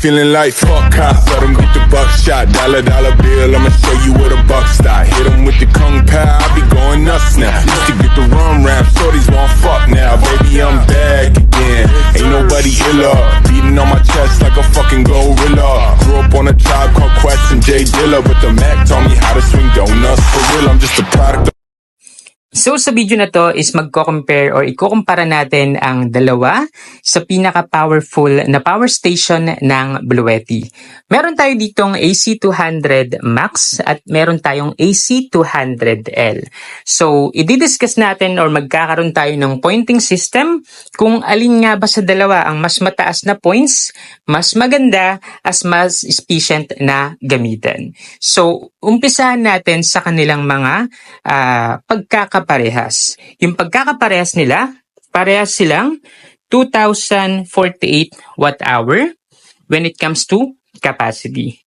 feeling like fuck cops. Let 'em get the buckshot. Dollar, dollar bill, I'ma show you where the buck stop. Hit 'em with the kung pao, I be going nuts now. Used to get the rum rap, shorties won't fuck now. Baby, I'm back again. Ain't nobody iller. Beating on my chest like a fucking gorilla. Grew up on a tribe called Quest and Jay Dilla, but the Mac taught me how to swing donuts. For real, I'm just a product So sa video na to is magko-compare or ikukumpara natin ang dalawa sa pinaka-powerful na power station ng Bluetti. Meron tayo ditong AC200 Max at meron tayong AC200L. So, i-discuss natin or magkakaroon tayo ng pointing system kung alin nga ba sa dalawa ang mas mataas na points, mas maganda, as mas efficient na gamitin. So, umpisahan natin sa kanilang mga ah, pagkakaparehas. Yung pagkakaparehas nila, parehas silang 2,048 watt-hour when it comes to capacity.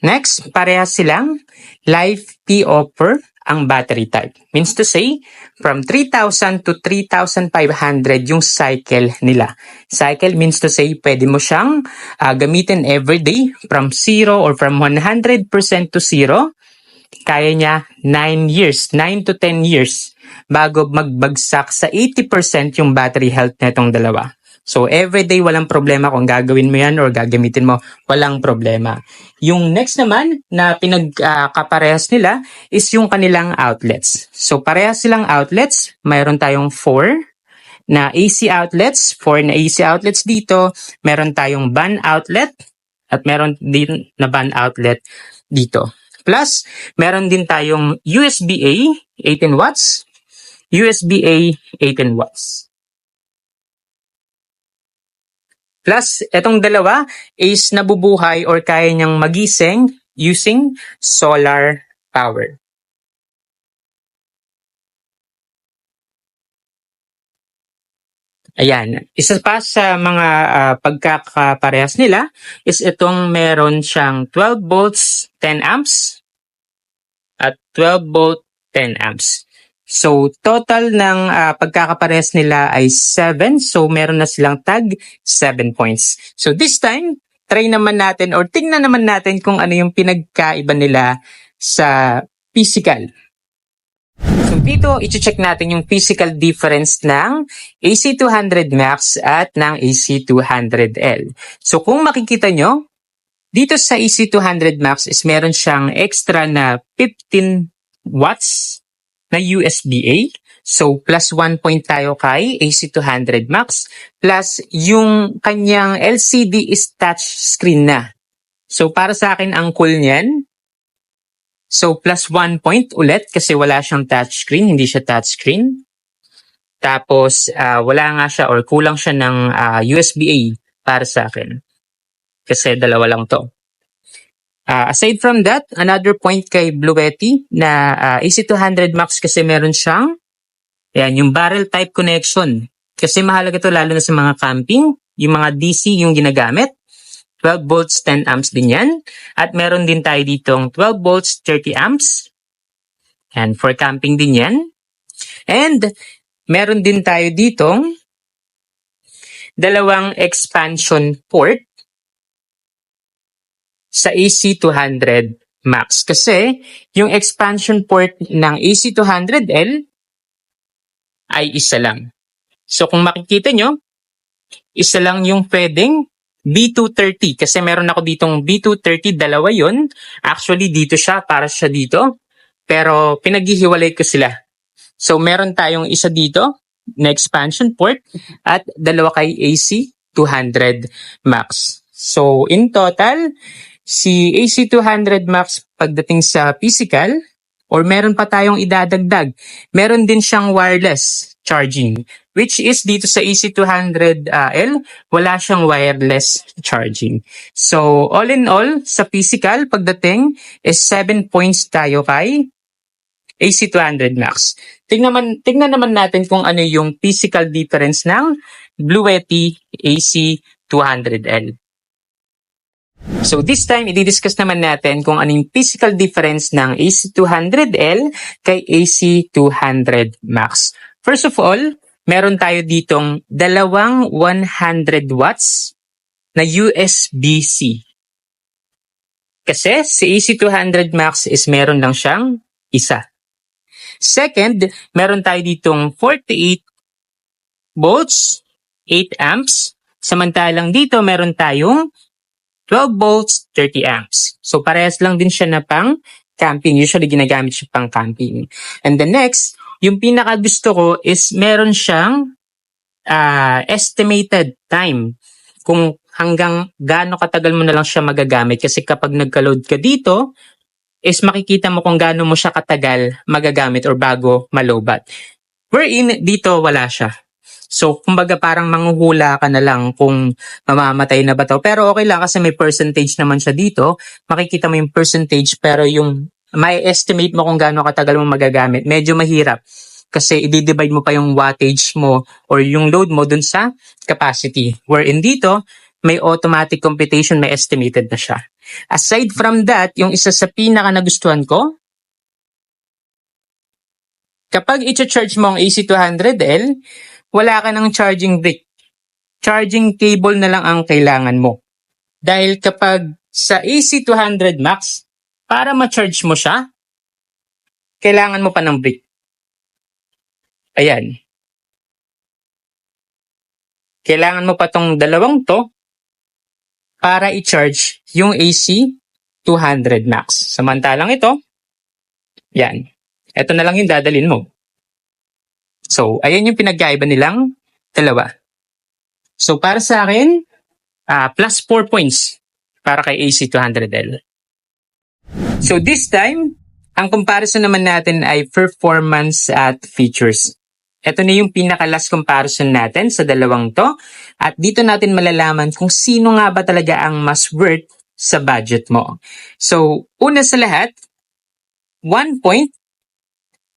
Next, parehas silang live P offer ang battery type. Means to say, from 3,000 to 3,500 yung cycle nila. Cycle means to say, pwede mo siyang ah, gamitin every day from 0 or from 100% to 0 kaya niya 9 years, 9 to 10 years bago magbagsak sa 80% yung battery health netong dalawa. So, everyday walang problema kung gagawin mo yan or gagamitin mo, walang problema. Yung next naman na pinagkaparehas nila is yung kanilang outlets. So, parehas silang outlets. Mayroon tayong 4 na AC outlets, 4 na AC outlets dito. Meron tayong ban outlet at meron din na ban outlet dito. Plus, meron din tayong USB-A 18 watts, USB-A 18 watts. Plus, etong dalawa is nabubuhay or kaya niyang magising using solar power. Ayan. Isa pa sa mga ah, pagkakaparehas nila is itong meron siyang 12 volts 10 amps at 12 volt 10 amps. So, total ng ah, pagkakaparehas nila ay 7. So, meron na silang tag 7 points. So, this time, try naman natin or tingnan naman natin kung ano yung pinagkaiba nila sa physical. So, dito, iti-check natin yung physical difference ng AC200 Max at ng AC200L. So, kung makikita nyo, dito sa AC200 Max is meron siyang extra na 15 watts na USB-A. So, plus 1 point tayo kay AC200 Max. Plus, yung kanyang LCD is touch screen na. So, para sa akin, ang cool niyan. So, plus 1 point ulit kasi wala siyang touchscreen, hindi siya touchscreen. Tapos, ah, wala nga siya or kulang siya ng ah, USB-A para sa akin. Kasi dalawa lang to. Ah, aside from that, another point kay Bluetti na ah, AC200 Max kasi meron siyang yan, yung barrel type connection. Kasi mahalaga to lalo na sa mga camping, yung mga DC yung ginagamit. 12 volts, 10 amps din yan. At meron din tayo ditong 12 volts, 30 amps. And for camping din yan. And meron din tayo ditong dalawang expansion port sa AC200 Max. Kasi yung expansion port ng AC200L ay isa lang. So kung makikita nyo, isa lang yung pwedeng B230 kasi meron ako ditong B230 dalawa yon actually dito siya para siya dito. Pero pinaghihiwalay ko sila. So meron tayong isa dito na expansion port at dalawa kay AC 200 Max. So in total si AC 200 Max pagdating sa physical or meron pa tayong idadagdag meron din siyang wireless charging which is dito sa AC200L, wala siyang wireless charging. So, all in all, sa physical, pagdating is 7 points tayo kay AC200 Max. Tingnan, man, tingnan naman natin kung ano yung physical difference ng Bluetti AC200L. So this time, i-discuss naman natin kung ano yung physical difference ng AC200L kay AC200 Max. First of all, meron tayo ditong dalawang 100 watts na USB-C. Kasi si AC200 Max is meron lang siyang isa. Second, meron tayo ditong 48 volts, 8 amps. Samantalang dito meron tayong 12 volts, 30 amps. So parehas lang din siya na pang camping. Usually ginagamit siya pang camping. And the next, yung pinaka gusto ko is meron siyang ah, estimated time kung hanggang gaano katagal mo na lang siya magagamit. Kasi kapag nagka-load ka dito, is makikita mo kung gaano mo siya katagal magagamit or bago malobat. Wherein dito wala siya. So, kumbaga parang manghuhula ka na lang kung mamamatay na ba to. Pero okay lang kasi may percentage naman siya dito. Makikita mo yung percentage pero yung may estimate mo kung gaano katagal mo magagamit. Medyo mahirap kasi i-divide mo pa yung wattage mo or yung load mo dun sa capacity. Wherein dito, may automatic computation, may estimated na siya. Aside from that, yung isa sa pinaka nagustuhan ko, kapag i-charge mo ang AC200L, wala ka ng charging brick. Charging cable na lang ang kailangan mo. Dahil kapag sa AC200 Max, para ma-charge mo siya, kailangan mo pa ng brick. Ayan. Kailangan mo pa tong dalawang to para i-charge yung AC 200 Max. Samantalang ito, yan. Ito na lang yung dadalin mo. So, ayan yung pinagkaiba nilang dalawa. So, para sa akin, ah, plus 4 points para kay AC 200L. So, this time, ang comparison naman natin ay performance at features. Ito na yung pinaka-last comparison natin sa dalawang to. At dito natin malalaman kung sino nga ba talaga ang mas worth sa budget mo. So, una sa lahat, one point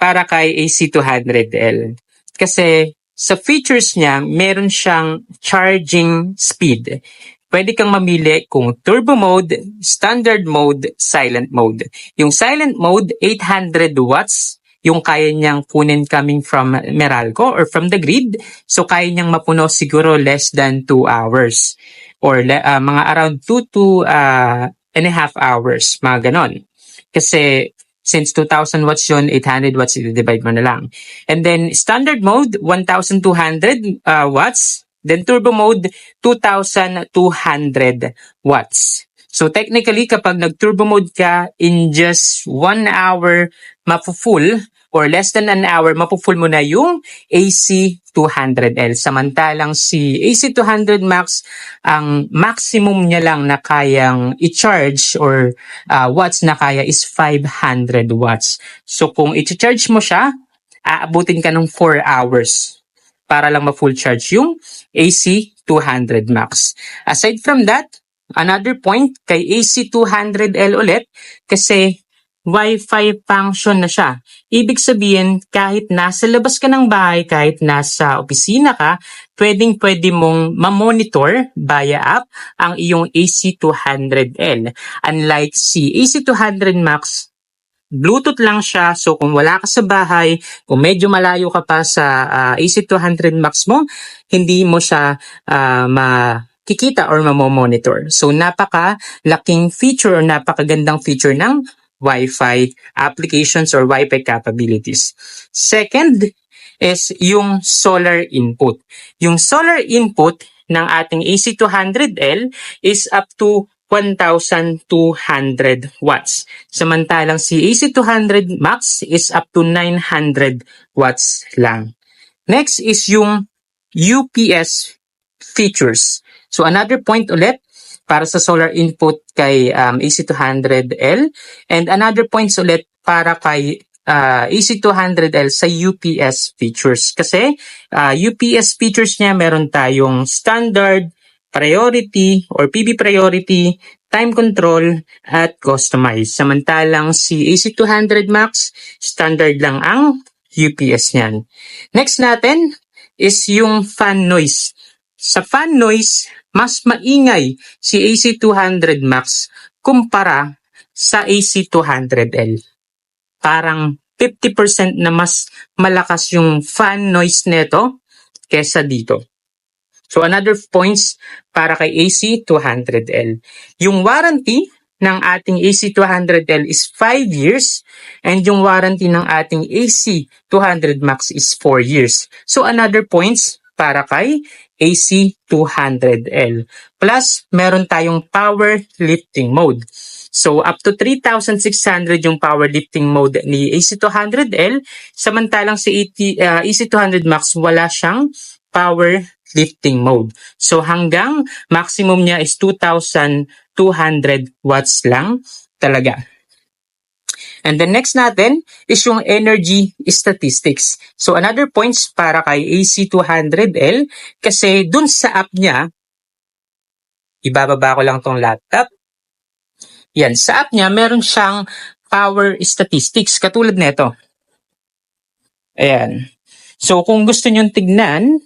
para kay AC200L. Kasi sa features niya, meron siyang charging speed. Pwede kang mamili kung turbo mode, standard mode, silent mode. Yung silent mode, 800 watts yung kaya niyang kunin coming from Meralco or from the grid. So, kaya niyang mapuno siguro less than 2 hours or ah, mga around 2 to ah, and a half hours, mga ganon. Kasi since 2,000 watts yun, 800 watts, i-divide mo na lang. And then standard mode, 1,200 uh, watts. Then turbo mode, 2,200 watts. So technically, kapag nag-turbo mode ka, in just 1 hour, mapu-full or less than an hour, mapu-full mo na yung AC200L. Samantalang si AC200 Max, ang maximum niya lang na kayang i-charge or uh, watts na kaya is 500 watts. So kung i-charge mo siya, aabutin ka ng 4 hours para lang ma-full charge yung AC200 Max. Aside from that, another point kay AC200L ulit kasi Wi-Fi function na siya. Ibig sabihin, kahit nasa labas ka ng bahay, kahit nasa opisina ka, pwedeng pwede mong ma-monitor via app ang iyong AC200L. Unlike si AC200 Max, Bluetooth lang siya. So kung wala ka sa bahay, kung medyo malayo ka pa sa ah, AC200 Max mo, hindi mo siya ah, makikita or mamomonitor. So napaka laking feature or napakagandang feature ng Wi-Fi applications or Wi-Fi capabilities. Second is yung solar input. Yung solar input ng ating AC200L is up to 1,200 watts. Samantalang si AC200 Max is up to 900 watts lang. Next is yung UPS features. So another point ulit para sa solar input kay um, AC200L and another points ulit para kay uh, AC200L sa UPS features. Kasi uh, UPS features niya meron tayong standard, priority or PB priority, time control, at customize. Samantalang si AC200 Max, standard lang ang UPS niyan. Next natin is yung fan noise. Sa fan noise, mas maingay si AC200 Max kumpara sa AC200L. Parang 50% na mas malakas yung fan noise nito kesa dito. So another points para kay AC200L. Yung warranty ng ating AC200L is 5 years and yung warranty ng ating AC200 Max is 4 years. So another points para kay AC200L. Plus, meron tayong power lifting mode. So up to 3,600 yung powerlifting mode ni AC200L, samantalang si AT, uh, AC200 Max wala siyang power lifting mode. So hanggang maximum niya is 2,200 watts lang talaga. And the next natin is yung energy statistics. So another points para kay AC200L kasi dun sa app niya, ibababa ko lang tong laptop. Yan, sa app niya meron siyang power statistics katulad nito. Ayan. So kung gusto niyo tignan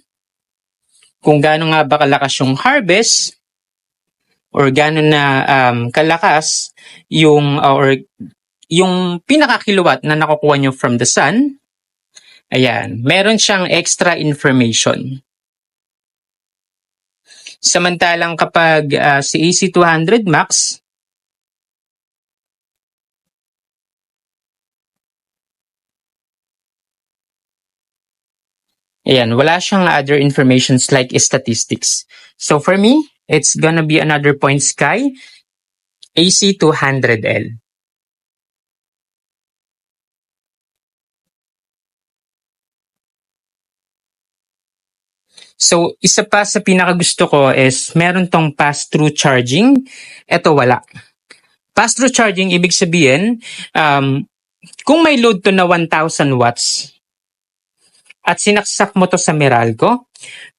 kung gaano nga ba kalakas yung harvest or gaano na um, kalakas yung or yung pinaka-kilowatt na nakukuha nyo from the sun, ayan, meron siyang extra information. Samantalang kapag uh, si AC200 Max, Ayan, wala siyang other informations like statistics. So for me, it's gonna be another point sky AC200L. So, isa pa sa pinakagusto ko is meron tong pass-through charging. Ito wala. Pass-through charging, ibig sabihin, um, kung may load to na 1,000 watts at sinaksak mo to sa Meralco,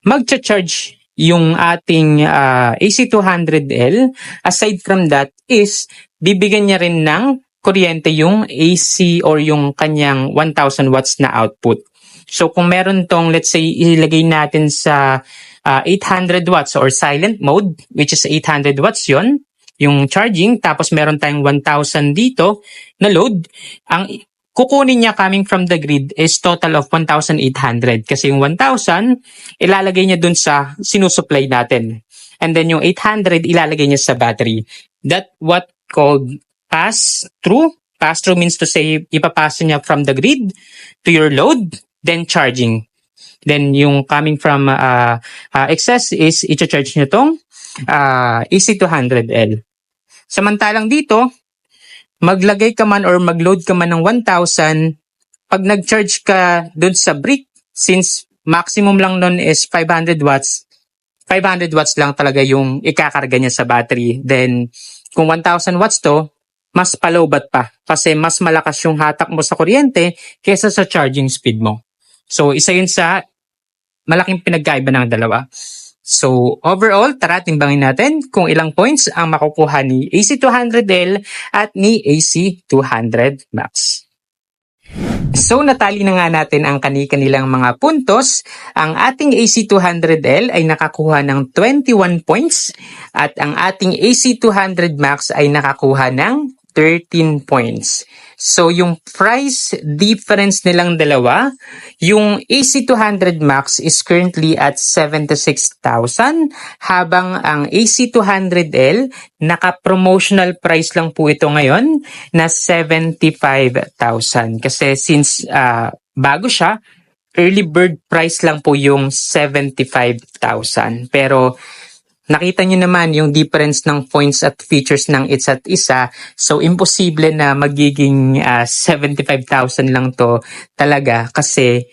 magcha-charge yung ating uh, AC200L. Aside from that is, bibigyan niya rin ng kuryente yung AC or yung kanyang 1,000 watts na output. So kung meron tong let's say ilagay natin sa uh, 800 watts or silent mode which is 800 watts yon yung charging tapos meron tayong 1000 dito na load ang kukunin niya coming from the grid is total of 1,800 kasi yung 1,000 ilalagay niya dun sa sinusupply natin. And then yung 800 ilalagay niya sa battery. That what called pass through pass through means to say ipapasa niya from the grid to your load then charging. Then yung coming from uh, uh, excess is i-charge nyo tong uh, EC200L. Samantalang dito, maglagay ka man or magload ka man ng 1,000, pag nag-charge ka dun sa brick, since maximum lang nun is 500 watts, 500 watts lang talaga yung ikakarga niya sa battery. Then, kung 1,000 watts to, mas palowbat pa kasi mas malakas yung hatak mo sa kuryente kesa sa charging speed mo. So, isa yun sa malaking pinagkaiba ng dalawa. So, overall, tara timbangin natin kung ilang points ang makukuha ni AC200L at ni AC200 Max. So, natali na nga natin ang kani-kanilang mga puntos. Ang ating AC200L ay nakakuha ng 21 points at ang ating AC200 Max ay nakakuha ng 13 points. So, yung price difference nilang dalawa, yung AC200 Max is currently at 76,000 habang ang AC200L naka-promotional price lang po ito ngayon na 75,000. Kasi since uh, bago siya, early bird price lang po yung 75,000. Pero Nakita nyo naman yung difference ng points at features ng isa't isa. So, imposible na magiging uh, ah, 75,000 lang to talaga kasi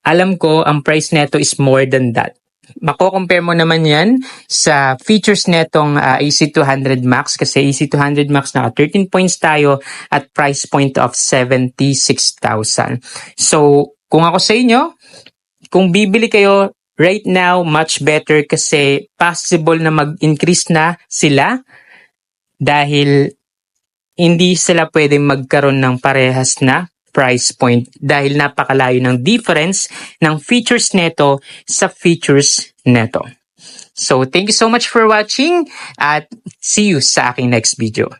alam ko ang price neto is more than that. Mako-compare mo naman yan sa features netong uh, AC200 Max kasi AC200 Max na 13 points tayo at price point of 76,000. So, kung ako sa inyo, kung bibili kayo right now much better kasi possible na mag-increase na sila dahil hindi sila pwedeng magkaroon ng parehas na price point dahil napakalayo ng difference ng features neto sa features neto. So, thank you so much for watching at see you sa aking next video.